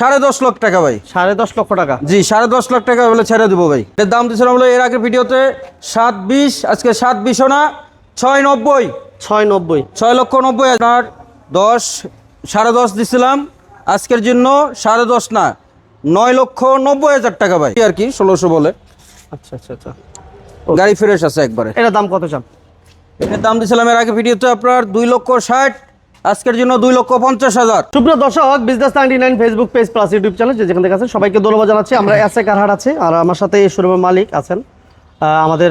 সাড়ে দশ লক্ষ টাকা ভাই। সাড়ে দশ লক্ষ টাকা। জি সাড়ে দশ লাখ টাকা ছেড়ে দেবো ভাই। এর দাম দিয়েছিলাম হলো এর আগে ভিডিওতে সাত বিশ আজকে সাত বিশও না ছয় নব্বই। ছয় নব্বই। ছয় লক্ষ নব্বই আপনার দশ সাড়ে দশ দিছিলাম আজকের জন্য সাড়ে দশ না নয় লক্ষ নব্বই হাজার টাকা ভাই। আর কি ষোলোশো বলে। আচ্ছা আচ্ছা আচ্ছা। গাড়ি ফ্রেশ আছে একবারে। এটার দাম কত চান? এর দাম দিয়েছিলাম এর আগে ভিডিওতে আপনার দুই লক্ষ ষাট আজকের জন্য দুই লক্ষ পঞ্চাশ হাজার। সুপ্রিয় দর্শক business ninety nine Facebook page plus YouTube channel যে যেখান থেকে আছেন সবাইকে ধন্যবাদ জানাচ্ছি। আমরা এসে কারহাট আছে আর আমার সাথে এই শোরুমের মালিক আছেন আমাদের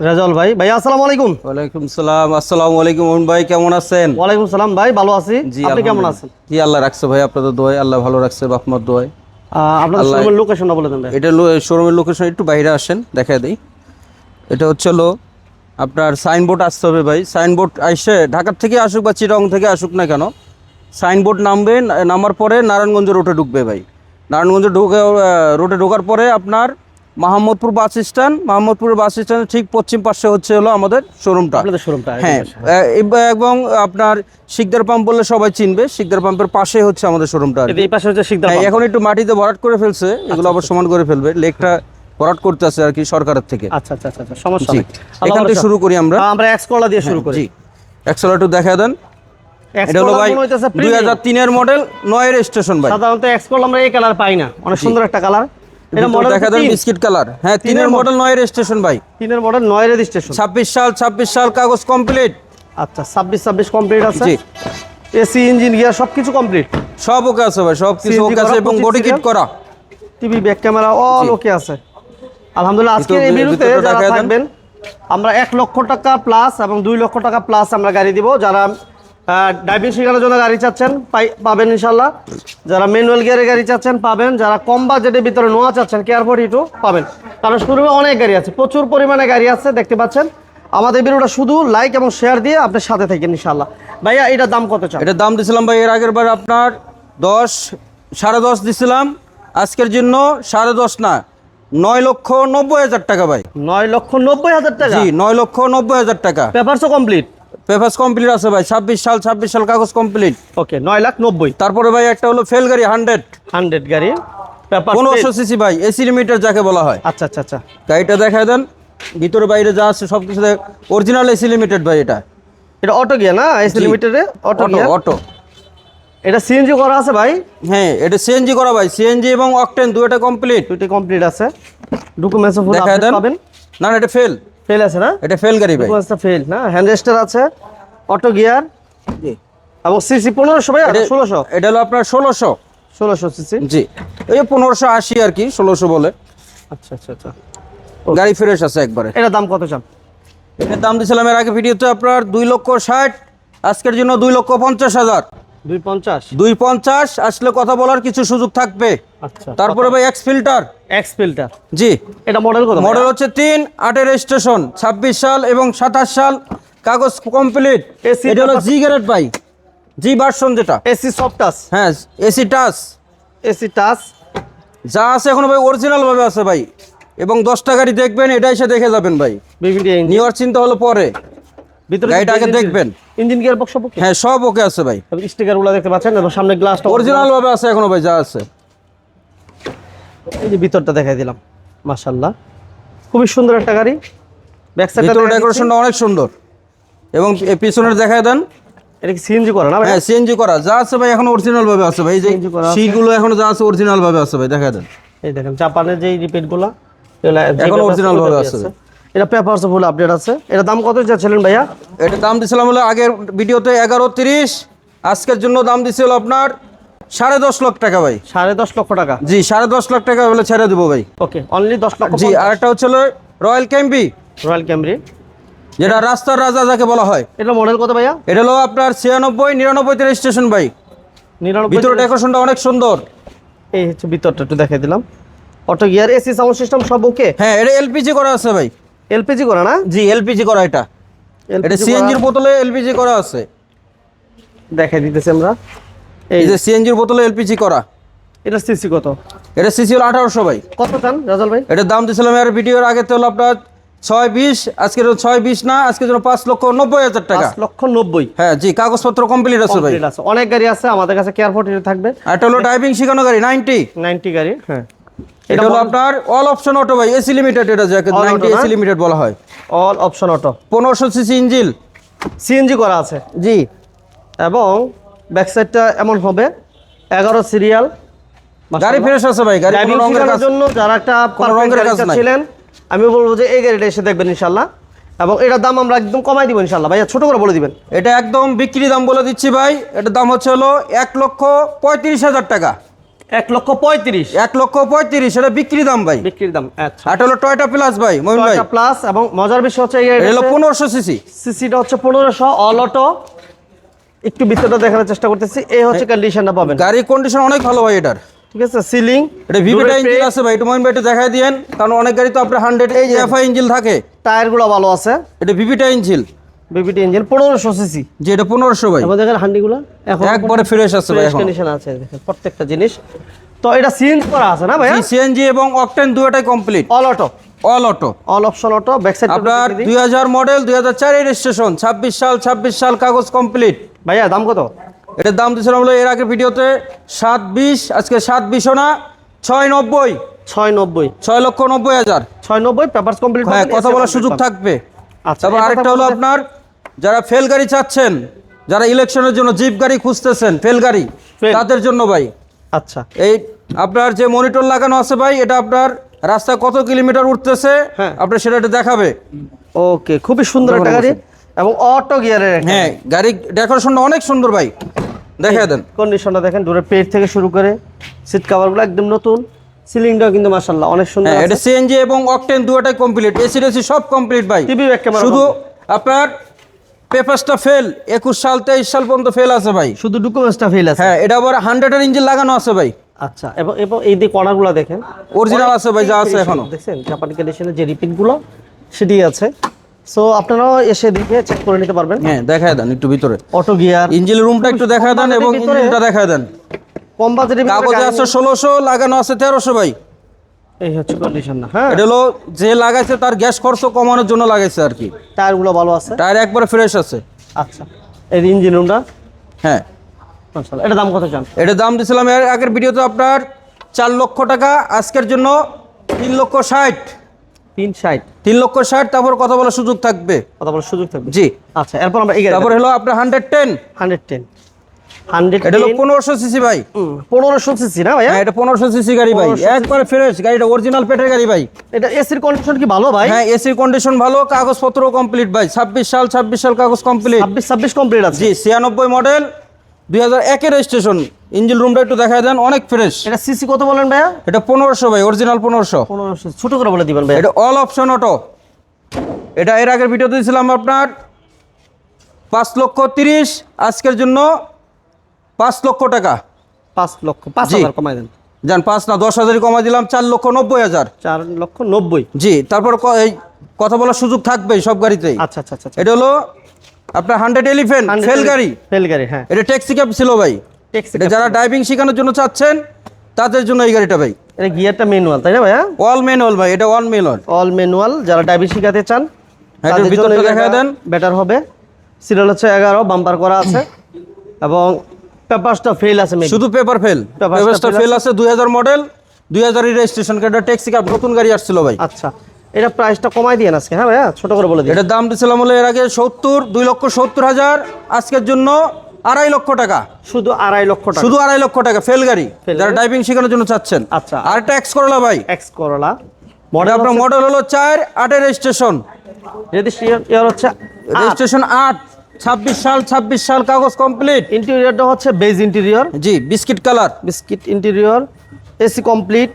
রেজাউল ভাই। ভাই আসসালামু আলাইকুম। ওয়ালাইকুম সালাম আসসালামু আলাইকুম মোহন ভাই কেমন আছেন? ওয়ালাইকুম সালাম ভাই ভালো আছি। জি আপনি কেমন আছেন? জি আল্লাহ রাখছে ভাই আপনাদের দোয়াই আল্লাহ ভালো রাখছে বাপমার দোয়াই আহ, আপনাদের শোরুমের লোকেশনটা বলে দেন ভাই। এটা শোরুমের লোকেশন একটু বাইরে আসেন দেখা দিই। এটা হচ্ছে হলো আপনার সাইনবোর্ড আসতে হবে ভাই। সাইনবোর্ড এসে ঢাকার থেকে আসুক বা চিরং থেকে আসুক না কেন সাইনবোর্ড নামবে নামার পরে নারায়ণগঞ্জ রোডে ঢুকবে ভাই। নারায়ণগঞ্জ ঢুকে রোডে ঢোকার পরে আপনার Mahmudpur bus stand Mahmudpur bus স্ট্যান্ডের ঠিক পশ্চিম পাশে হচ্ছে হলো আমাদের শোরুমটা। শোরুমটা হ্যাঁ এবং আপনার শিকদার পাম্প বললে সবাই চিনবে শিকদার পাম্পের পাশে হচ্ছে আমাদের শোরুমটা এই পাশে হচ্ছে শিকদার হ্যাঁ এখন একটু মাটিতে ভরাট করে ফেলছে এগুলো আবার সমান করে ফেলবে। লেকটা ভরাট করতেছে আর কি সরকারের থেকে। আচ্ছা আচ্ছা আচ্ছা আচ্ছা, সমস্যা নেই। এখান থেকে শুরু করি আমরা। আমরা এক্স কলা দিয়ে শুরু করি। জি। এক্সেল একটু দেখা দেন। এটা হলো ভাই মডেল স্টেশন ভাই। সাধারণত এক্স আমরা এই কালার পাই না। অনেক সুন্দর একটা কালার এটা এটা মডেল দেখা দেন বিস্কিট কালার হ্যাঁ তিনের মডেল নয়ের স্টেশন ভাই। মডেল রেজিস্ট্রেশন ছাব্বিশ সাল ছাব্বিশ সাল কাগজ কমপ্লিট আচ্ছা ছাব্বিশ ছাব্বিশ কমপ্লিট আছে। জি। এসি ইঞ্জিন গিয়ার সবকিছু কমপ্লিট সব ওকে আছে ভাই সব কিছু ওকে আছে এবং 25 বডি কিট করা। TV back camera all okay আছে। আলহামদুলিল্লাহ আজকে এই বিরুতে যারা থাকবেন আমরা এক লক্ষ টাকা প্লাস এবং দুই লক্ষ টাকা প্লাস আমরা গাড়ি দিব। যারা ড্রাইভিং শেখানোর জন্য গাড়ি চাচ্ছেন পাবেন ইনশাল্লাহ যারা ম্যানুয়াল গিয়ারে গাড়ি চাচ্ছেন পাবেন। যারা কম বাজেটের ভিতরে নোয়া চাচ্ছেন কেয়ারফোর্ট ইটু পাবেন। কারণ শুরুবে অনেক গাড়ি আছে প্রচুর পরিমাণে গাড়ি আছে দেখতে পাচ্ছেন। আমাদের ভিডিওটা শুধু লাইক এবং শেয়ার দিয়ে আপনার সাথে থাকেন ইনশাল্লাহ ভাইয়া এটার দাম কত চান? এটার দাম দিছিলাম ভাই এর আগের বার আপনার দশ সাড়ে দশ দিছিলাম। আজকের জন্য সাড়ে দশ না নয় লক্ষ নব্বই হাজার টাকা ভাই। নয় লক্ষ নব্বই হাজার টাকা? জি নয় লক্ষ নব্বই হাজার টাকা। পেপারসও কমপ্লিট পেপার্স কমপ্লিট আছে ভাই ছাব্বিশ সাল ছাব্বিশ সাল কাগজ কমপ্লিট ওকে নয় লাখ নব্বই। তারপরে ভাই একটা হলো ফেল গাড়ি হান্ড্রেড হান্ড্রেড গাড়ি পনেরোশো সিসি ভাই এসি লিমিটার যাকে বলা হয়। আচ্ছা আচ্ছা আচ্ছা। গাড়িটা দেখায় দেন ভিতরে বাইরে যা আছে সব কিছু অরিজিনাল এসি লিমিটেড ভাই এটা। এটা অটো গিয়া না? এসি লিমিটেডে অটো অটো এটা সিএনজি করা আছে ভাই? হ্যাঁ এটা সিএনজি করা ভাই। সিএনজি এবং অকটেন দুটো কমপ্লিট দুইটা কমপ্লিট আছে। ডকুমেন্টস ফুল দেন। পাবেন। না না এটা ফেল ফেল আছে না? এটা ফেল গাড়ি ভাই। ডকুমেন্টসটা ফেল না? হ্যান্ড রেস্টার আছে অটো গিয়ার জি। এবং সিসি পনেরোশো ভাই এটা- ষোলোশো? এটা হলো আপনার ষোলোশো। ষোলোশো সিসি জি। এই পনেরোশো আশি আর কি ষোলোশো বলে। আচ্ছা আচ্ছা আচ্ছা। গাড়ি ফ্রেশ আছে একবারে। এটা দাম কত চান? এটার দাম দিয়েছিলাম এর আগে ভিডিওতে আপনার দুই লক্ষ ষাট আজকের জন্য দুই লক্ষ পঞ্চাশ হাজার। দুই পঞ্চাশ আসলে কথা বলার কিছু সুযোগ থাকবে। আচ্ছা তারপরে ভাই এক্স ফিল্টার এক্স ফিল্টার জি। এটা মডেল কত মডেল হচ্ছে তিন আটের স্টেশন ছাব্বিশ সাল এবং সাতাশ সাল। কাগজ কমপ্লিট এটা হলো জি গ্রেড ভাই। জি ভার্সন যেটা। এসি সফট টাচ হ্যাঁ এসি টাচ এসি টাচ যা আছে এখন ভাই অরিজিনাল ভাবে আছে ভাই। এবং দশটা গাড়ি দেখবেন এটা এসে দেখে যাবেন ভাই। ইঞ্জিন চিন্তা হলো পরে। ভিতরে গাড়িটা আগে দেখবেন। ইঞ্জিন গিয়ার বক্স সব হ্যাঁ সব ওকে আছে ভাই। স্টিকারগুলো দেখতে পাচ্ছেন এবং সামনে গ্লাসটা অরিজিনাল ভাবে আছে এখনও ভাই যা আছে। এই যে ভিতরটা দেখাই দিলাম খুবই সুন্দর একটা গাড়ি। ব্যাক ভিতরে ডেকোরেশনটা অনেক সুন্দর। এবং এ- পিছনের দেখায় দেন। এটা কি সিএনজি করা না ভাই? হ্যাঁ সিএনজি করা। যা আছে ভাই এখন অরিজিনাল ভাবে আছে ভাই। যে। সিটগুলো এখনও যা আছে অরিজিনাল ভাবে আছে ভাই দেখা দেন। এই দেখেন জাপানের যে রিপিটগুলো এখন original ভাবে আছে। এটা পেপারস ফুল আপডেট আছে। এটা দাম কত যাচ্ছিলেন ভাইয়া? এটা দাম দিছিলাম হলো আগের ভিডিওতে এগারো তিরিশ আজকের জন্য দাম দিছিল আপনার সাড়ে দশ লক্ষ টাকা ভাই। সাড়ে দশ লক্ষ টাকা? জি সাড়ে দশ লাখ টাকা বলে ছেড়ে দেবো ভাই। ওকে অনলি দশ লক্ষ জি আর একটা হচ্ছে রয়্যাল ক্যাম্পি রয়্যাল ক্যামরি যেটা রাস্তার রাজা যাকে বলা হয়। এটা মডেল কত ভাইয়া? এটা হলো আপনার ছিয়ানব্বই নিরানব্বই রেজিস্ট্রেশন ভাই। নিরানব্বই ভিতরে ডেকোরেশনটা অনেক সুন্দর। এই হচ্ছে ভিতরটা একটু দেখাই দিলাম। Auto gear AC sound system সব ওকে হ্যাঁ এটা এলপিজি করা আছে ভাই। এলপিজি করা না? জি এলপিজি করা এটা। এটা সিএনজির বোতলে এলপিজি করা আছে। দেখাই দিতেছি আমরা। এই যে সিএনজির বোতলে এলপিজি করা। এটা সিসি কত? এটা সিসি হলো আঠারোশো ভাই। কত চান রাজাল ভাই? এটার দাম দিয়েছিলাম আর ভিডিওর আগে তো হলো আপনার ছয় বিশ আজকের ছয় বিশ না আজকে জন্য পাঁচ লক্ষ নব্বই হাজার টাকা। লক্ষ নব্বই। হ্যাঁ জি কাগজপত্র কমপ্লিট আছে ভাই। অনেক গাড়ি আছে আমাদের কাছে কেয়ার ফোর্টি থাকবে। এটা হলো ড্রাইভিং শেখানো গাড়ি নাইনটি নাইনটি গাড়ি হ্যাঁ। এটা হলো আপনার অল অপশন অটো ভাই এসি লিমিটেড এটা যাকে All নাইনটি auto না? এসি লিমিটেড বলা হয়। অল অপশন অটো পনেরোশো সিসি ইঞ্জিল সিএনজি করা আছে। জি। এবং ব্যাক সাইডটা এমন হবে এগারো সিরিয়াল গাড়ি ফ্রেশ আছে ভাই গাড়ি কোনো রঙের জন্য যারা একটা রঙের কাজ। চাচ্ছিলেন আমি বলব যে এই গাড়িটা এসে দেখবেন ইনশাল্লাহ এবং এটার দাম আমরা একদম কমাই দিব ইনশাল্লাহ ভাইয়া ছোট করে বলে দিবেন। এটা একদম বিক্রি দাম বলে দিচ্ছি ভাই। এটার দাম হচ্ছে হলো এক লক্ষ পঁয়ত্রিশ হাজার টাকা। এক লক্ষ পঁয়ত্রিশ। এক লক্ষ পঁয়ত্রিশ এটা বিক্রি দাম ভাই। বিক্রির দাম আচ্ছা। এটা হলো টয়টা প্লাস ভাই মহিন ভাই। প্লাস এবং মজার বিষয় হচ্ছে হলো পনেরোশো সিসি সিসিটা হচ্ছে পনেরোশো অল অটো একটু ভিতরটা দেখানোর চেষ্টা করতেছি। এই হচ্ছে কন্ডিশনটা পাবেন। গাড়ির কন্ডিশন অনেক ভালো ভাই এটার। ঠিক আছে সিলিং এটা ভিভিটা ইঞ্জিন আছে ভাই এটা মহিন ভাই একটু দেখাই দিয়েন কারণ অনেক গাড়ি তো আপনার হান্ড্রেড এই এফআই ইঞ্জিন থাকে। টায়ারগুলো ভালো আছে। এটা ভিভিটা ইঞ্জিন বিবিটি ইঞ্জিন পনেরোশো সিসি যে এটা পনেরোশো ভাই। এবং দেখেন হান্ডিগুলো এখন একবারে ফ্রেশ আছে ভাই এখন। কন্ডিশন আছে দেখেন প্রত্যেকটা জিনিস। তো এটা সিএনজি করা আছে না ভাইয়া? সিএনজি এবং octane দুটোটাই complete all auto all auto all option auto back side আপনার দুই। হাজার মডেল দুই হাজার চারের রেজিস্ট্রেশন ছাব্বিশ সাল ছাব্বিশ সাল কাগজ কমপ্লিট ভাইয়া দাম কত? এটার দাম দিয়েছিলাম হলো এর আগের ভিডিওতে সাত বিশ আজকে সাত বিশও না ছয় নব্বই। ছয় নব্বই। ছয় লক্ষ নব্বই হাজার। ছয় নব্বই পেপারস কমপ্লিট হ্যাঁ কথা বলার সুযোগ থাকবে। আচ্ছা তারপর আরেকটা হলো আপনার যারা ফেল গাড়ি চাচ্ছেন যারা ইলেকশনের জন্য জিপ গাড়ি খুঁজতেছেন ফেল গাড়ি। তাদের জন্য ভাই। আচ্ছা। এই আপনার যে মনিটর লাগানো আছে ভাই এটা আপনার রাস্তায় কত কিলোমিটার উঠতেছে হ্যাঁ। আপনার সেটা এটা দেখাবে। ওকে খুবই সুন্দর একটা গাড়ি এবং অটো গিয়ারের হ্যাঁ গাড়ি। ডেকোরেশনটা অনেক সুন্দর ভাই। দেখে দেন। কন্ডিশনটা দেখেন ডোরের পেট থেকে শুরু করে সিট কাভারগুলো একদম নতুন সিলিংটাও কিন্তু মাশাআল্লাহ অনেক সুন্দর হ্যাঁ এটা সিএনজি এবং অকটেন দুটোটাই কমপ্লিট এসি রেসি সব কমপ্লিট ভাই। টিভি ক্যামেরা শুধু আপনার পেপারসটা ফেল একুশ সাল তেইশ সাল পর্যন্ত ফেল আছে ভাই। শুধু ডকুমেন্টসটা ফেল আছে? হ্যাঁ এটা আবার হান্ড্রেডের ইঞ্জিন লাগানো আছে ভাই। আচ্ছা এবং এবং এই দিকে কর্নারগুলো দেখেন অরিজিনাল আছে ভাই যা আছে এখনও। দেখছেন জাপানি কন্ডিশনের যে রিপিটগুলো সেটি আছে। সো আপনারাও এসে দেখে চেক করে নিতে পারবেন। হ্যাঁ দেখায় দেন একটু ভিতরে। অটো গিয়ার ইঞ্জিন রুমটা একটু দেখায় দেন এবং ইঞ্জিনটা দেখায় দেন। কম বাজেটের ভিতরে কাগজে আছে ষোলোশো লাগানো আছে তেরোশো ভাই। এই হচ্ছে কন্ডিশন না। হ্যাঁ। এটা হলো যে লাগাইছে তার গ্যাস খরচ কমানোর জন্য লাগাইছে আর কি। টায়ারগুলো ভালো আছে? টায়ার একবারে ফ্রেশ আছে। আচ্ছা। এই ইঞ্জিন রুমটা হ্যাঁ। এটা দাম কত চান? এটার দাম দিয়েছিলাম এর আগের ভিডিওতে আপনার চার লক্ষ টাকা আজকের জন্য তিন লক্ষ ষাট। তিন ষাট? তিন লক্ষ ষাট তারপর কথা বলার সুযোগ থাকবে। কথা বলার সুযোগ থাকবে। জি। আচ্ছা এরপর আমরা তারপর হলো আপনার হান্ড্রেড টেন হান্ড্রেড টেন এটা হলো পনেরোশো সিসি ভাই। পনেরোশো সিসি না হ্যাঁ এটা পনেরোশো সিসি গাড়ি ভাই। 1500 একবারে ফ্রেশ গাড়িটা অরিজিনাল পেটের গাড়ি ভাই। এটা এসির কন্ডিশন কি ভালো ভাই? হ্যাঁ এসির কন্ডিশন ভালো কাগজপত্র কমপ্লিট ভাই। ছাব্বিশ সাল ছাব্বিশ সাল কাগজ কমপ্লিট ছাব্বিশ ছাব্বিশ কমপ্লিট আছে। জি ছিয়ানব্বই মডেল দুই হাজার একের রেজিস্ট্রেশন ইঞ্জিন রুমটা একটু দেখা দেন অনেক ফ্রেশ এটা সিসি কত বলেন ভাইয়া? এটা পনেরোশো ভাই অরিজিনাল পনেরোশো। পনেরোশো ছোট করে বলে দিবেন ভাইয়া। এটা অল অপশন অটো এটা এর আগের ভিডিও দিয়েছিলাম আপনার পাঁচ লক্ষ তিরিশ আজকের জন্য পাঁচ লক্ষ টাকা। পাঁচ লক্ষ পাঁচ হাজার কমাই দেন। যান পাঁচ না দশ হাজারই কমাই দিলাম চার লক্ষ নব্বই হাজার। চার লক্ষ নব্বই। জি তারপর এই কথা বলার সুযোগ থাকবে সব গাড়িতেই। আচ্ছা আচ্ছা আচ্ছা এটা হলো আপনার হান্ড্রেড এলিফেন্ট ফেল গাড়ি। ফেল গাড়ি হ্যাঁ। এটা ট্যাক্সি ক্যাব ছিল ভাই। এটা যারা ড্রাইভিং শেখানোর জন্য চাচ্ছেন তাদের জন্য এই গাড়িটা ভাই। এটা গিয়ারটা ম্যানুয়াল তাই না ভাইয়া? অল ম্যানুয়াল ভাই এটা অল ম্যানুয়াল অল ম্যানুয়াল যারা ড্রাইভিং শেখাতে চান হ্যাঁ, এটার ভিতরটা দেখায় দেন। বেটার হবে। সিরিয়াল হচ্ছে এগারো বাম্পার করা আছে। এবং পেপারসটা ফেল আছে। শুধু পেপার ফেল fail ফেল আছে। দুই হাজার মডেল দুই হাজারের রেজিস্ট্রেশন এটা ট্যাক্সি ক্যাব নতুন গাড়ি আসছিল ভাই। আচ্ছা এটা প্রাইসটা কমাই দিয়ে আজকে হ্যাঁ ভাইয়া? ছোট করে বলে দিন এটার দাম দিয়েছিলাম হলো এর আগে সত্তর দুই লক্ষ সত্তর হাজার আজকের জন্য আড়াই লক্ষ টাকা। শুধু আড়াই লক্ষ টাকা। শুধু আড়াই লক্ষ টাকা ফেল গাড়ি। যারা ড্রাইভিং শেখানোর জন্য চাচ্ছেন। আচ্ছা। আর এক্স করলা ভাই। এক্স করলা মডেল আপনার মডেল হলো চার আটের রেজিস্ট্রেশন রেজিস্ট্রেশন ইয়ার হচ্ছে রেজিস্ট্রেশন আট। ছাব্বিশ সাল ছাব্বিশ সাল কাগজ কমপ্লিট ইন্টেরিয়রটা হচ্ছে বেজ ইন্টেরিয়র জি biscuit colour biscuit interior AC complete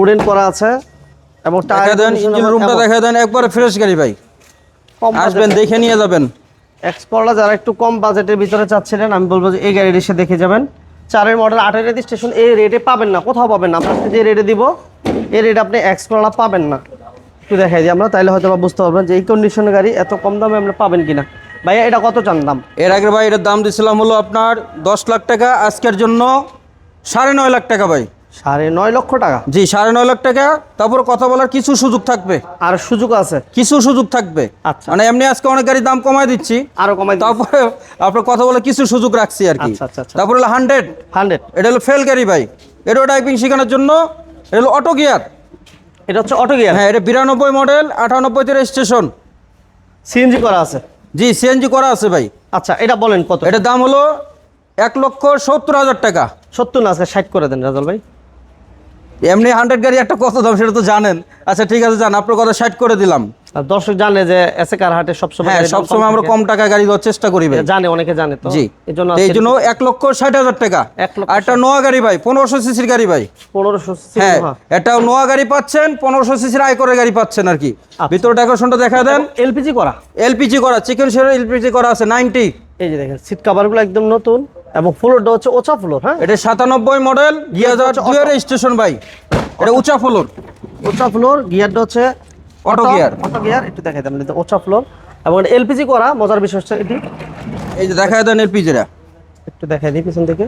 wooden করা আছে এবং দেখা দেন ইঞ্জিন রুমটা দেখা দেন একবারে ফ্রেশ গাড়ি ভাই। আসবেন দেখে নিয়ে যাবেন। এক্স করলা যারা একটু কম বাজেটের ভিতরে চাচ্ছিলেন আমি বলব যে এই গাড়ির এসে দেখে যাবেন। চারের মডেল আটের রেজিস্ট্রেশন এই রেটে পাবেন না কোথাও পাবেন না। আমরা যে রেটে দিব এই রেটে আপনি এক্স করলা পাবেন না। একটু দেখাই দিই আমরা তাইলে হয়তো বা বুঝতে পারবেন যে এই কন্ডিশনের গাড়ি এত কম দামে আমরা পাবেন কিনা। ভাইয়া এটা কত চান দাম? এর আগে ভাই এটার দাম দিয়েছিলাম হলো আপনার দশ লাখ টাকা আজকের জন্য সাড়ে নয় লাখ টাকা ভাই। সাড়ে নয় লক্ষ টাকা? জি সাড়ে নয় লাখ টাকা। তারপর কথা বলার কিছু সুযোগ থাকবে। আর সুযোগ আছে? কিছু সুযোগ থাকবে। আচ্ছা। মানে এমনি আজকে অনেক গাড়ির দাম কমায় দিচ্ছি। আরও কমাই তারপরে আপনার কথা বলে কিছু সুযোগ রাখছি আর কি। আচ্ছা, আচ্ছা, আচ্ছা। তারপর হলো হান্ড্রেড হান্ড্রেড এটা হলো ফেল গাড়ি ভাই। এটা ড্রাইভিং শেখানোর জন্য। এটা হলো অটো গিয়ার এটা হচ্ছে অটো গিয়ার হ্যাঁ এটা বিরানব্বই মডেল আটানব্বইতে রেজিস্ট্রেশন সিএনজি করা আছে? জি সিএনজি করা আছে ভাই। আচ্ছা এটা বলেন কত? এটা দাম হলো এক লক্ষ সত্তর হাজার টাকা। সত্তর না আজকে ষাট করে দেন রাজল ভাই। এমনি হান্ড্রেড গাড়ি একটা কত দাম সেটা তো জানেন। আচ্ছা ঠিক আছে জান আপনার কথা ষাট করে দিলাম। দর্শক জানে যে এসে কার হাটে সবসময় হ্যাঁ সবসময় আমরা কম টাকা গাড়ি দেওয়ার চেষ্টা করি ভাই। জানে অনেকে জানে তো। জি। এই জন্য এক লক্ষ ষাট হাজার টাকা। আর একটা নোয়া গাড়ি ভাই পনেরোশো সিসির গাড়ি ভাই। পনেরোশো হ্যাঁ একটা নোয়া গাড়ি পাচ্ছেন পনেরোশো সিসির আয়করের গাড়ি পাচ্ছেন আর কি। আচ্ছা। ভিতরে ডেকোরেশনটা দেখা দেন। এলপিজি করা? এলপিজি করা চিকেন শেয়ার এলপিজি করা আছে নাইনটি এই যে দেখেন সিট কাভারগুলো একদম নতুন। এবং ফ্লোরটা হচ্ছে ওচা ফ্লোর হ্যাঁ? এটা সাতানব্বই মডেল দুই হাজার হচ্ছে দুইয়ের স্টেশন ভাই। এটা উঁচা ফ্লোর। ওচা ফ্লোর গিয়ারটা হচ্ছে অটো গিয়ার। অটো গিয়ার একটু দেখাই দেন এটা ওচা ফ্লোর। এবং এলপিজি করা মজার বিষয় হচ্ছে এটি। এই যে দেখা দেন এলপিজিটা একটু দেখাই দিই পিছন থেকে।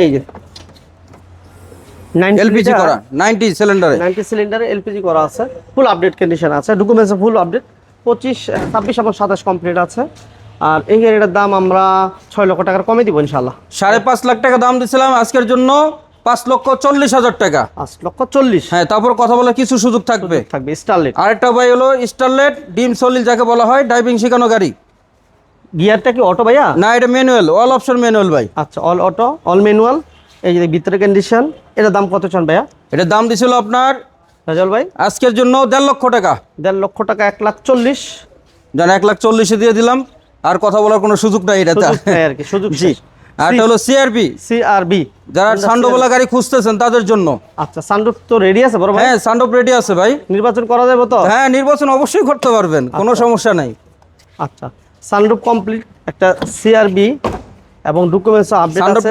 এই যে। এলপিজি করা নাইনটি সিলিন্ডারে। নাইনটি সিলিন্ডারে এলপিজি করা আছে। ফুল আপডেট কন্ডিশন আছে। ডকুমেন্টস ফুল আপডেট পঁচিশ ছাব্বিশ এবং সাতাশ কমপ্লিট আছে। আর এই গাড়িটার দাম আমরা ছয় লক্ষ টাকার কমে দিব ইনশাল্লাহ সাড়ে পাঁচ লাখ টাকা দাম দিছিলাম আজকের জন্য পাঁচ লক্ষ চল্লিশ হাজার টাকা। পাঁচ লক্ষ চল্লিশ। হ্যাঁ তারপর কথা বলে কিছু সুযোগ থাকবে। থাকবে স্টারলেট আরেকটা ভাই হলো স্টারলেট ডিম সলিল যাকে বলা হয় ড্রাইভিং শেখানো গাড়ি। গিয়ারটা কি অটো ভাইয়া? না এটা ম্যানুয়াল অল অপশন ম্যানুয়াল ভাই। আচ্ছা অল অটো অল ম্যানুয়াল এই যে ভিতরে কন্ডিশন এটার দাম কত চান ভাইয়া? এটার দাম দিছিল আপনার রাজল ভাই? আজকের জন্য দেড় লক্ষ টাকা। দেড় লক্ষ টাকা এক লাখ চল্লিশ। যেন এক লাখ চল্লিশে দিয়ে দিলাম। আর কথা বলার কোনো সুযোগ নাই এটাতে আর কি সুযোগ জি। আর এটা হলো সিআরপি সিআরবি যারা সান্ডোবলা গাড়ি খুঁজতেছেন তাদের জন্য। আচ্ছা সানরুফ তো রেডি আছে বড় ভাই? হ্যাঁ সান্ডোপ রেডি আছে ভাই। নির্বাচন করা যাবে তো? হ্যাঁ নির্বাচন অবশ্যই করতে পারবেন কোনো সমস্যা নাই। আচ্ছা সানরুফ কমপ্লিট একটা সিআরবি এবং ডকুমেন্টস আপডেট আছে।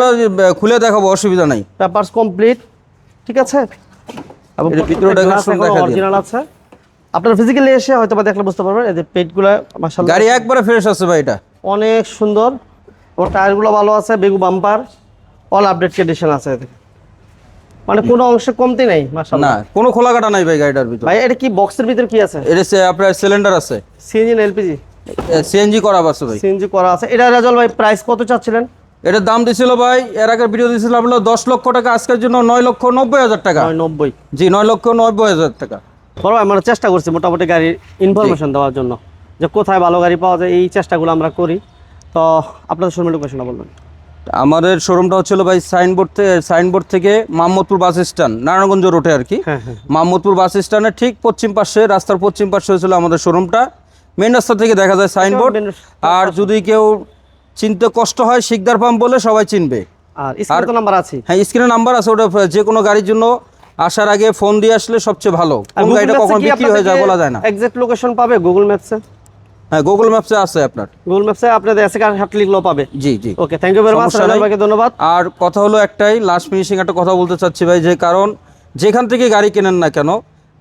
খুলে দেখাবো অসুবিধা নাই। পেপারস কমপ্লিট ঠিক আছে? এবং ভিতরে decoration দেখা। অরিজিনাল আছে। আপনারা ফিজিক্যালি এসে হয়তো বা দেখলে বুঝতে পারবেন এই যে পেটগুলো মাশাআল্লাহ গাড়ি একবারে ফ্রেশ আছে ভাই এটা। অনেক সুন্দর। ও টায়ারগুলো ভালো আছে বেগু বাম্পার অল আপডেট কন্ডিশন আছে এতে। মানে কোনো অংশে কমতি নাই মাশাআল্লাহ। না কোনো খোলা কাটা নাই ভাই গাড়িটার ভিতরে। ভাই এটা কি বক্সের ভিতরে কি আছে? এটা আপনার সিলিন্ডার আছে। সিএনজি না এলপিজি সিএনজি করা আছে ভাই। সিএনজি করা আছে। এটা রাজল ভাই প্রাইস কত চাচ্ছিলেন? এটার দাম দিছিল ভাই এর আগে ভিডিও দিছিল হলো দশ লক্ষ টাকা আজকের জন্য নয় লক্ষ নব্বই হাজার টাকা। নয় নব্বই। জি নয় লক্ষ নব্বই হাজার টাকা। বড় ভাই আমরা চেষ্টা করছি মোটামুটি গাড়ির ইনফরমেশন দেওয়ার জন্য যে কোথায় ভালো গাড়ি পাওয়া যায় এই চেষ্টাগুলো আমরা করি। তো আপনাদের শোরুমের লোকেশনটা বলবেন। আমাদের শোরুমটা হচ্ছিল ভাই সাইনবোর্ড থেকে সাইনবোর্ড থেকে মোহাম্মদপুর বাস স্ট্যান্ড নারায়ণগঞ্জ রোডে আর কি। হ্যাঁ হ্যাঁ। বাস স্ট্যান্ডের ঠিক পশ্চিম পাশে রাস্তার পশ্চিম পাশে হয়েছিল আমাদের শোরুমটা মেন রাস্তা থেকে দেখা যায় সাইনবোর্ড আর যদি কেউ চিনতে কষ্ট হয় শিকদার পাম্প বলে সবাই চিনবে। আর স্ক্রিনে নাম্বার আছে হ্যাঁ স্ক্রিনে নাম্বার আছে ওটা যে কোনো গাড়ির জন্য আসার আগে ফোন দিয়ে আসলে সবচেয়ে ভালো। কোন গাড়িটা কখন বিক্রি হয়ে যায় বলা যায় না। এক্সাক্ট লোকেশন পাবে গুগল ম্যাপসে হ্যাঁ গুগল ম্যাপসে আছে আপনার। গুগল ম্যাপসে আপনাদের এসে কার হাট লিখলেও পাবে। জি জি। Okay thank you very much. ভাইকে ধন্যবাদ। আর কথা হলো একটাই লাস্ট ফিনিশিং একটা কথা বলতে চাচ্ছি ভাই যে কারণ যেখান থেকে গাড়ি কেনেন না কেন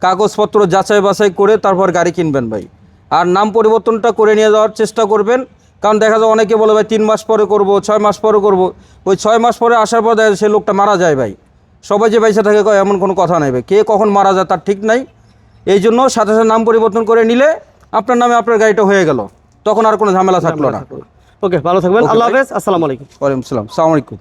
কাগজপত্র যাচাই বাছাই করে তারপর গাড়ি কিনবেন ভাই। আর নাম পরিবর্তনটা করে নিয়ে যাওয়ার চেষ্টা করবেন। কারণ দেখা যায় অনেকে বলে ভাই তিন মাস পরে করব ছয় মাস পরে করব। ওই ছয় মাস পরে আসার পর দেখা যায় সেই লোকটা মারা যায় ভাই। সবাই যে বাইসা থাকে কয় এমন কোনো কথা নাই ভাই। কে কখন মারা যায় তার ঠিক নাই। এই জন্য সাথে সাথে নাম পরিবর্তন করে নিলে আপনার নামে আপনার গাড়িটা হয়ে গেল। তখন আর কোনো ঝামেলা থাকল না। ওকে ভালো থাকবেন। আল্লাহ হাফেজ। আসসালামু আলাইকুম। ওয়ালাইকুম আসসালাম। আসসালামু আলাইকুম।